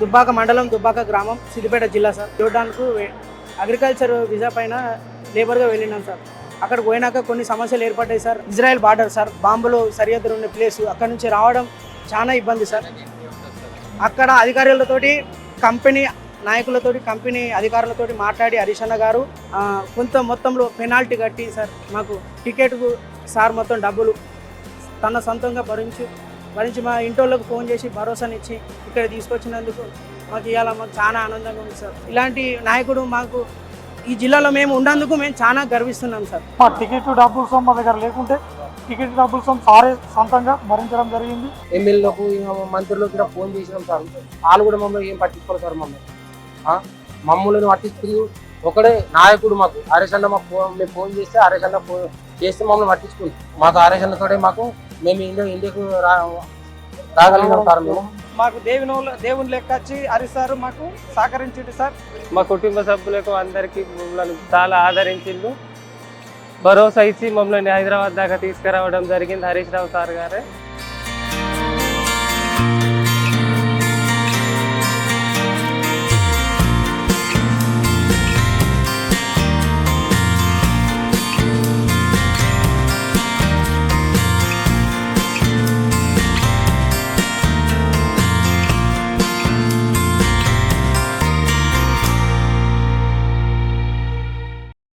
దుబ్బాక మండలం దుబ్బాక గ్రామం సిద్దిపేట జిల్లా సార్. చూడడానికి అగ్రికల్చర్ వీసా పైన లేబర్గా వెళ్ళినాం సార్. అక్కడ పోయినాక కొన్ని సమస్యలు ఏర్పడ్డాయి సార్. Israel border sir. బాంబులో సరిహద్దులు ఉన్న ప్లేస్ అక్కడ నుంచి రావడం చాలా ఇబ్బంది సార్. అక్కడ అధికారులతోటి కంపెనీ నాయకులతోటి కంపెనీ అధికారులతోటి మాట్లాడి హరీష్ అన్న గారు కొంత మొత్తంలో పెనాల్టీ కట్టి సార్ మాకు టికెట్కు సార్ మొత్తం డబ్బులు తన సొంతంగా భరించి భరించి మా ఇంటోళ్ళకి ఫోన్ చేసి భరోసానిచ్చి ఇక్కడ తీసుకొచ్చినందుకు మాకు ఇవాళ మాకు చాలా ఆనందంగా ఉంది సార్. ఇలాంటి నాయకుడు మాకు ఈ జిల్లాలో మేము ఉన్నందుకు మేము చాలా గర్విస్తున్నాం సార్. మా టికెట్ డబ్బులు సొమ్ము మా దగ్గర లేకుంటే టికెట్ డబ్బులు సొమ్ము సారే సొంతంగా భరించడం జరిగింది. ఎమ్మెల్యేలకు మంత్రులకు కూడా ఫోన్ చేసినాం సార్. వాళ్ళు కూడా మమ్మల్ని ఏం పట్టించుకోరు సార్ మమ్మల్ని. ఆ? మమ్మల్ని పట్టించుకుని ఒకడే నాయకుడు మాకు హరీష్ అన్న మాకు ఫోన్ మేము ఫోన్ చేస్తే హరీష్ అన్న ఫోన్ చేస్తే మమ్మల్ని పట్టించుకుంది మాకు హరీష్ అన్నతోటే మాకు మేము ఇండియా ఇండియాకు రా రాగలిగినాం సార్ మేము. మాకు దేవుని దేవుని లెక్క వచ్చి హరీష్ సార్ మాకు సహకరించింది సార్. మా కుటుంబ సభ్యులకు అందరికీ మమ్మల్ని చాలా ఆదరించిండు. భరోసా ఇచ్చి మమ్మల్ని హైదరాబాద్ దాకా తీసుకురావడం జరిగింది హరీష్ రావు సార్ గారే.